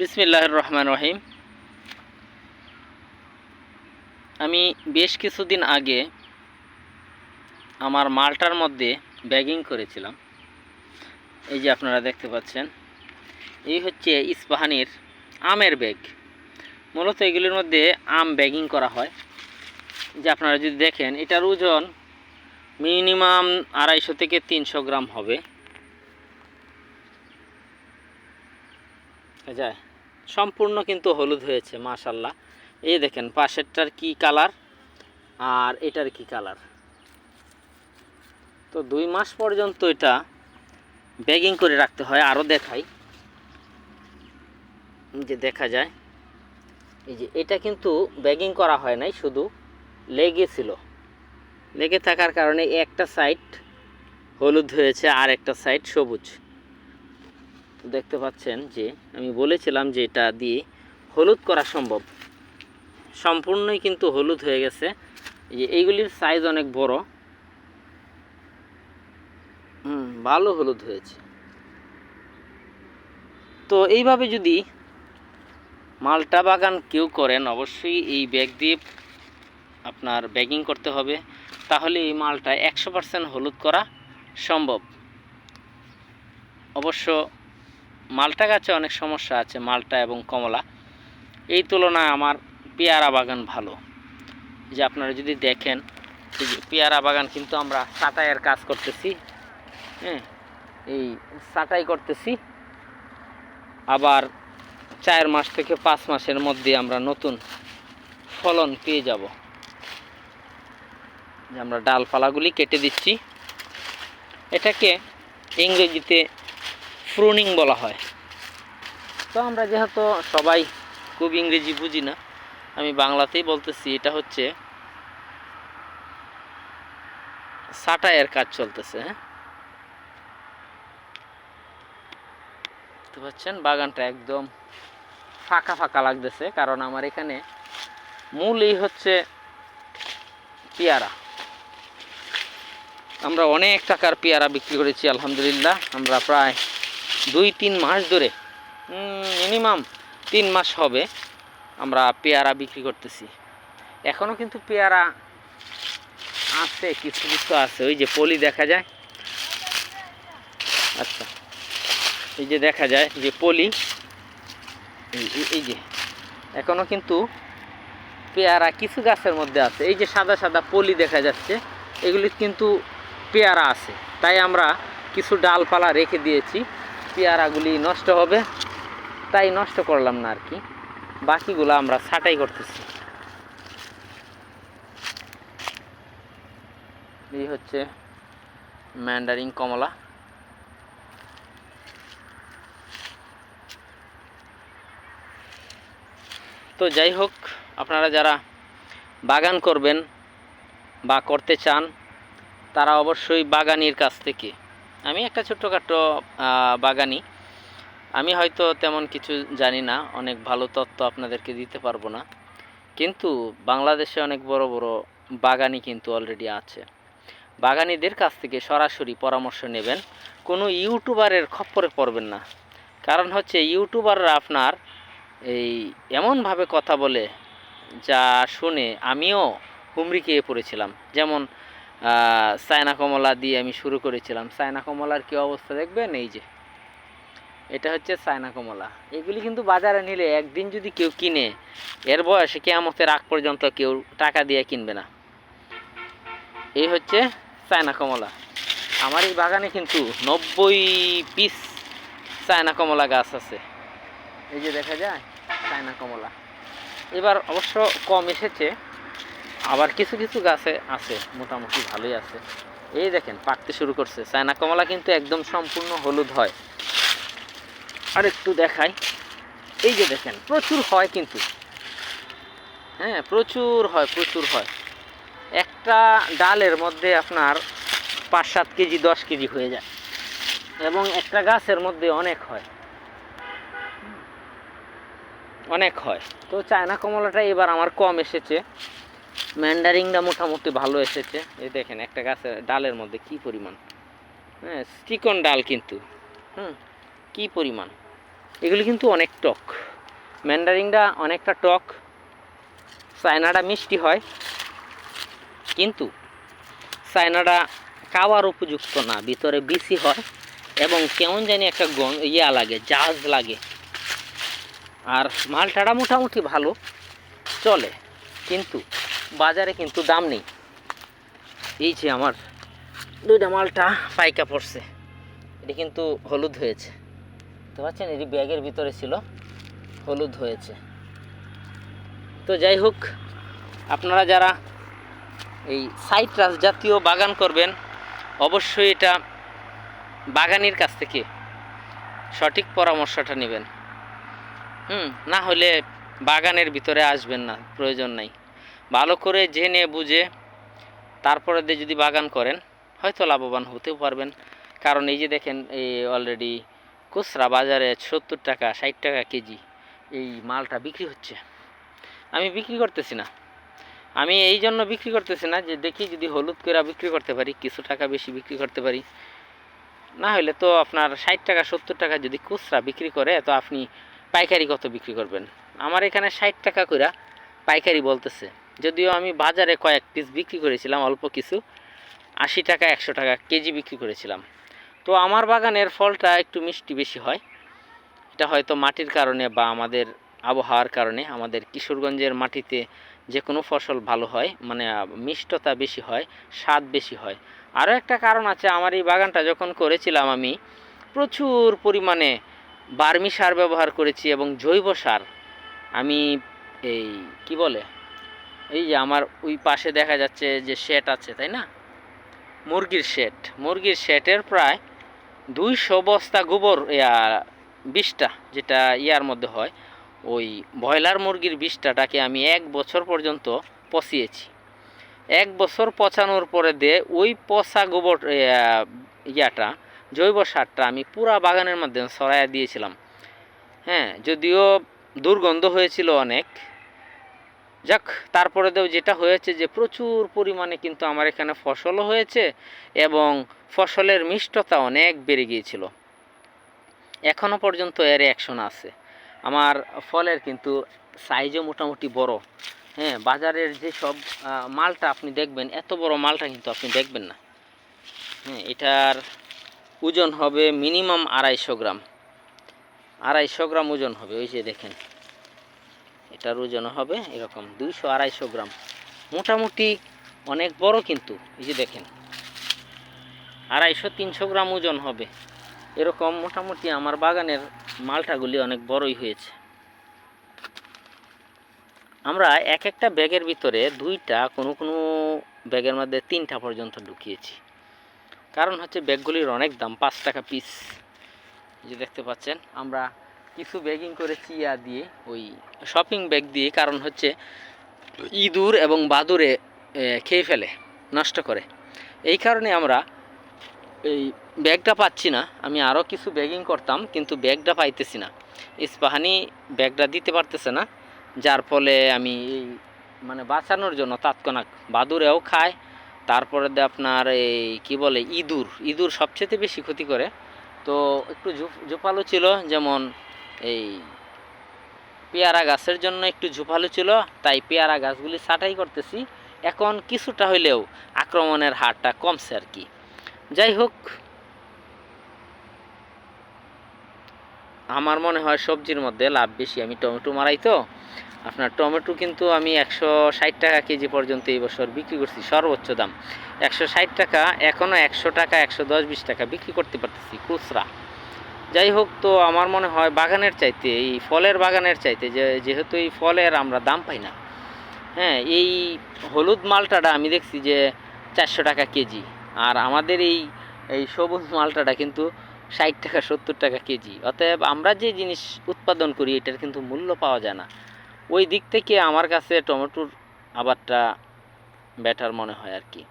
বিসমিল্লাহ রহমান রহিম। আমি বেশ কিছুদিন আগে আমার মালটার মধ্যে ব্যাগিং করেছিলাম। এই যে আপনারা দেখতে পাচ্ছেন, এই হচ্ছে ইস্পাহানির আমের ব্যাগ। মূলত এগুলির মধ্যে আম ব্যাগিং করা হয়। যে আপনারা যদি দেখেন, এটার ওজন মিনিমাম আড়াইশো থেকে তিনশো গ্রাম হবে। যায় সম্পূর্ণ কিন্তু হলুদ হয়েছে মাশাল্লাহ এই দেখেন, পাশেরটার কি কালার আর এটার কি কালার? তো দুই মাস পর্যন্ত এটা ব্যাগিং করে রাখতে হয়, আরও দেখাই। যে দেখা যায়, এই যে এটা কিন্তু ব্যাগিং করা হয় নাই, শুধু লেগেছিল লেগে থাকার কারণে একটা সাইড হলুদ হয়েছে আর একটা সাইড সবুজ। দেখতে পাচ্ছেন যে, আমি বলেছিলাম যে এটা দিয়ে হলুদ করা সম্ভব। সম্পূর্ণই কিন্তু হলুদ হয়ে গেছে। যে এইগুলির সাইজ অনেক বড়। হুম, ভালো হলুদ হয়েছে। তো এইভাবে যদি মালটা বাগান কেউ করেন, অবশ্যই এই ব্যাগ দিয়ে আপনার ব্যাগিং করতে হবে। তাহলে এই মালটা একশো পার্সেন্ট হলুদ করা সম্ভব। অবশ্য মালটা গাছে অনেক সমস্যা আছে, মালটা এবং কমলা। এই তুলনায় আমার পেয়ারা বাগান ভালো। যে আপনারা যদি দেখেন পেয়ারা বাগান কিন্তু আমরা সাটাইয়ের কাজ করতেছি হ্যাঁ? এই সাটাই করতেছি। আবার চার মাস থেকে পাঁচ মাসের মধ্যে আমরা নতুন ফলন পেয়ে যাব। যে আমরা ডালপালাগুলি কেটে দিচ্ছি। এটাকে ইংরেজিতে প্রুনিং বলা হয়। তো আমরা যেহেতু সবাই খুব ইংরেজি বুঝি না, আমি বাংলাতেই বলতেছি, এটা হচ্ছে সাটাইয়ের কাজ চলতেছে হ্যাঁ? দেখতে পাচ্ছেন বাগানটা একদম ফাঁকা ফাঁকা লাগতেছে, কারণ আমার এখানে মূলই হচ্ছে পেয়ারা। আমরা অনেক টাকার পেয়ারা বিক্রি করেছি, আলহামদুলিল্লাহ। আমরা প্রায় দুই, তিন মাস ধরে। মিনিমাম তিন মাস হবে আমরা পেয়ারা বিক্রি করতেছি। এখনও কিন্তু পেয়ারা আছে, কিছু কিছু আছে। ওই যে পলি দেখা যায়। আচ্ছা এই যে দেখা যায় যে পলি, এই- যে এখনও কিন্তু পেয়ারা কিছু গাছের মধ্যে আছে। এই যে সাদা সাদা পলি দেখা যাচ্ছে এগুলি কিন্তু পেয়ারা আছে। তাই আমরা কিছু ডালপালা রেখে দিয়েছি। পেয়ারাগুলি নষ্ট হবে, তাই নষ্ট করলাম না আর কি। বাকিগুলো আমরা ছাটাই করতেছি। এই হচ্ছে ম্যান্ডারিং কমলা। তো যাই হোক, আপনারা যারা বাগান করবেন বা করতে চান, তারা অবশ্যই বাগানির কাছ থেকে আমি একটা ছোট্টখাটো বাগানি। আমি হয়তো তেমন কিছু জানি না, অনেক ভালো তথ্য আপনাদেরকে দিতে পারব না। কিন্তু বাংলাদেশে অনেক বড় বড় বাগানি কিন্তু অলরেডি আছে। বাগানিদের কাছ থেকে সরাসরি পরামর্শ নেবেন। কোনো ইউটিউবারের খপ্পরে পড়বেন না। কারণ হচ্ছে ইউটিউবাররা আপনার এই এমনভাবে কথা বলে, যা শুনে আমিও হুমড়ি খেয়ে পড়েছিলাম। যেমন চায়না কমলা দিয়ে আমি শুরু করেছিলাম। চায়না কমলার কী অবস্থা দেখবেন? এই যে, এটা হচ্ছে চায়না কমলা। এগুলি কিন্তু বাজারে নিলে একদিন যদি কেউ কিনে, এর বয়সে কেয়ামতের আগ পর্যন্ত কেউ টাকা দিয়ে কিনবে না। এই হচ্ছে চায়না কমলা। আমার এই বাগানে কিন্তু নব্বই পিস চায়না কমলা গাছ আছে। এই যে দেখা যায় চায়না কমলা। এবার অবশ্য কম এসেছে। আবার কিছু কিছু গাছে আছে, মোটামুটি ভালোই আছে। এই দেখেন, পাকতে শুরু করছে। চায়না কমলা কিন্তু একদম সম্পূর্ণ হলুদ হয়। আর একটু দেখাই। এই যে দেখেন, প্রচুর হয় কিন্তু। হ্যাঁ প্রচুর হয় প্রচুর হয়। একটা ডালের মধ্যে আপনার পাঁচ সাত কেজি, দশ কেজি হয়ে যায়। এবং একটা গাছের মধ্যে অনেক হয়। অনেক হয়। তো চায়না কমলাটা এবার আমার কম এসেছে। ম্যান্ডারিংটা মোটামুটি ভালো এসেছে। এই দেখেন, একটা গাছের ডালের মধ্যে কি পরিমাণ? হ্যাঁ চিকন ডাল কিন্তু। হুম, কি পরিমাণ? এগুলি কিন্তু অনেক টক। ম্যান্ডারিংটা অনেকটা টক। চায়নাটা মিষ্টি হয়। কিন্তু চায়নাটা খাওয়ার উপযুক্ত না, ভিতরে বিসি হয় এবং কেমন জানি একটা গন ইয়া লাগে, জাজ লাগে। আর মালটাটা মোটামুটি ভালো। চলে। কিন্তু বাজারে কিন্তু দাম নেই। এই যে আমার দুইটা মালটা পাইকা পড়ছে। এটি কিন্তু হলুদ হয়েছে। তো পাচ্ছেন, এটি ব্যাগের ভিতরে ছিল, হলুদ হয়েছে। তো যাই হোক, আপনারা যারা এই সাইট্রাস জাতীয় বাগান করবেন, অবশ্যই এটা বাগানির কাছ থেকে সঠিক পরামর্শটা নেবেন। হুম, না হলে বাগানের ভিতরে আসবেন না, প্রয়োজন নাই। ভালো করে জেনে বুঝে তারপরে দিয়ে যদি বাগান করেন, হয়তো লাভবান হতেও পারবেন। কারণ এই যে দেখেন, এই অলরেডি খুচরা বাজারে সত্তর টাকা, ষাট টাকা কেজি এই মালটা বিক্রি হচ্ছে। আমি বিক্রি করতেছি না। আমি এই জন্য বিক্রি করতেছি না যে দেখি যদি হলুদ করে বিক্রি করতে পারি, কিছু টাকা বেশি বিক্রি করতে পারি। না হলে তো আপনার ষাট টাকা, সত্তর টাকা যদি খুচরা বিক্রি করে, তো আপনি পাইকারি কত বিক্রি করবেন? আমার এখানে ষাট টাকা করে পাইকারি বলতেছে। যদিও আমি বাজারে কয়েক পিস বিক্রি করেছিলাম, অল্প কিছু। আশি টাকা, একশো টাকা কেজি বিক্রি করেছিলাম। তো আমার বাগানের ফলটা একটু মিষ্টি বেশি হয়। এটা হয়তো মাটির কারণে বা আমাদের আবহাওয়ার কারণে আমাদের কিশোরগঞ্জের মাটিতে যে কোনো ফসল ভালো হয় মানে মিষ্টতা বেশি হয়, স্বাদ বেশি হয়। আরও একটা কারণ আছে, আমার এই বাগানটা যখন করেছিলাম আমি, প্রচুর পরিমাণে বার্মি সার ব্যবহার করেছি এবং জৈব সার। আমি এই, কি বলে? এই যে আমার ওই পাশে দেখা যাচ্ছে যে শেড আছে, তাই না? মুরগির শেড মুরগির শেডের প্রায় দুইশো বস্তা গোবর বিষটা যেটা ইয়ার মধ্যে হয়, ওই ব্রয়লার মুরগির বিষটাটাকে আমি এক বছর পর্যন্ত পচিয়েছি। এক বছর পচানোর পরে দিয়ে ওই পচা গোবর ইয়াটা, জৈব সারটা আমি পুরা বাগানের মাধ্যমে ছড়াইয়া দিয়েছিলাম। হ্যাঁ যদিও দুর্গন্ধ হয়েছিল অনেক যাক তারপরে দেও যেটা হয়েছে যে প্রচুর পরিমাণে কিন্তু আমার এখানে ফসলও হয়েছে এবং ফসলের মিষ্টতা অনেক বেড়ে গিয়েছিল। এখনও পর্যন্ত এর অ্যাকশন আছে। আমার ফলের কিন্তু সাইজও মোটামুটি বড়। হ্যাঁ বাজারের যে সব মালটা আপনি দেখবেন, এত বড় মালটা কিন্তু আপনি দেখবেন না। হ্যাঁ এটার ওজন হবে মিনিমাম আড়াইশো গ্রাম। আড়াইশো গ্রাম ওজন হবে, ওই যে দেখেন। এটার ওজন হবে এরকম দুইশো আড়াইশো গ্রাম। মোটামুটি অনেক বড় কিন্তু, এই যে দেখেন। আড়াইশো তিনশো গ্রাম ওজন হবে। এরকম মোটামুটি আমার বাগানের মালটাগুলি অনেক বড়ই হয়েছে। আমরা এক একটা ব্যাগের ভিতরে দুইটা, কোনো কোনো ব্যাগের মধ্যে তিনটা পর্যন্ত ঢুকিয়েছি। কারণ হচ্ছে ব্যাগগুলির অনেক দাম, পাঁচ টাকা পিস। যে দেখতে পাচ্ছেন, আমরা কিছু ব্যাগিং করেছি ইয়া দিয়ে ওই শপিং ব্যাগ দিয়ে, কারণ হচ্ছে ইঁদুর এবং বাদুরে খেয়ে ফেলে, নষ্ট করে। এই কারণে আমরা এই ব্যাগটা পাচ্ছি না। আমি আরও কিছু ব্যাগিং করতাম, কিন্তু ব্যাগটা পাইতেছি না। ইস্পাহানি ব্যাগটা দিতে পারতেছে না, যার ফলে আমি এই মানে বাঁচানোর জন্য তাৎক্ষণিক বাদুরেও খায়, তারপরে আপনার এই কি বলে, ইঁদুর। ইঁদুর সবচেয়ে বেশি ক্ষতি করে। তো একটু ঝোপালো ছিল, যেমন এই পেয়ারা গাছের জন্য একটু ঝোপালো ছিল, তাই পেয়ারা গাছগুলি ছাঁটাই করতেছি। এখন কিছুটা হইলেও আক্রমণের হারটা কমছে আর কি। যাই হোক, আমার মনে হয় সবজির মধ্যে লাভ বেশি। আমি টমেটো মারাই তো। আপনার টমেটো কিন্তু আমি একশো ষাট টাকা কেজি পর্যন্ত এই বছর বিক্রি করছি, সর্বোচ্চ দাম। একশো ষাট টাকা এখনও একশো টাকা, একশো দশ, বিশ টাকা বিক্রি করতে পারতেছি, খুচরা। যাই হোক তো আমার মনে হয় বাগানের চাইতে, এই ফলের বাগানের চাইতে যে, যেহেতু এই ফলের আমরা দাম পাই না হ্যাঁ এই হলুদ মালটাটা আমি দেখছি যে চারশো টাকা কেজি, আর আমাদের এই এই সবুজ মালটাটা কিন্তু ষাট টাকা, সত্তর টাকা কেজি, অতএব আমরা যে জিনিস উৎপাদন করি এটার কিন্তু মূল্য পাওয়া যায় না। ওই দিক থেকে আমার কাছে টমেটোর আবারটা বেটার মনে হয় আর কি।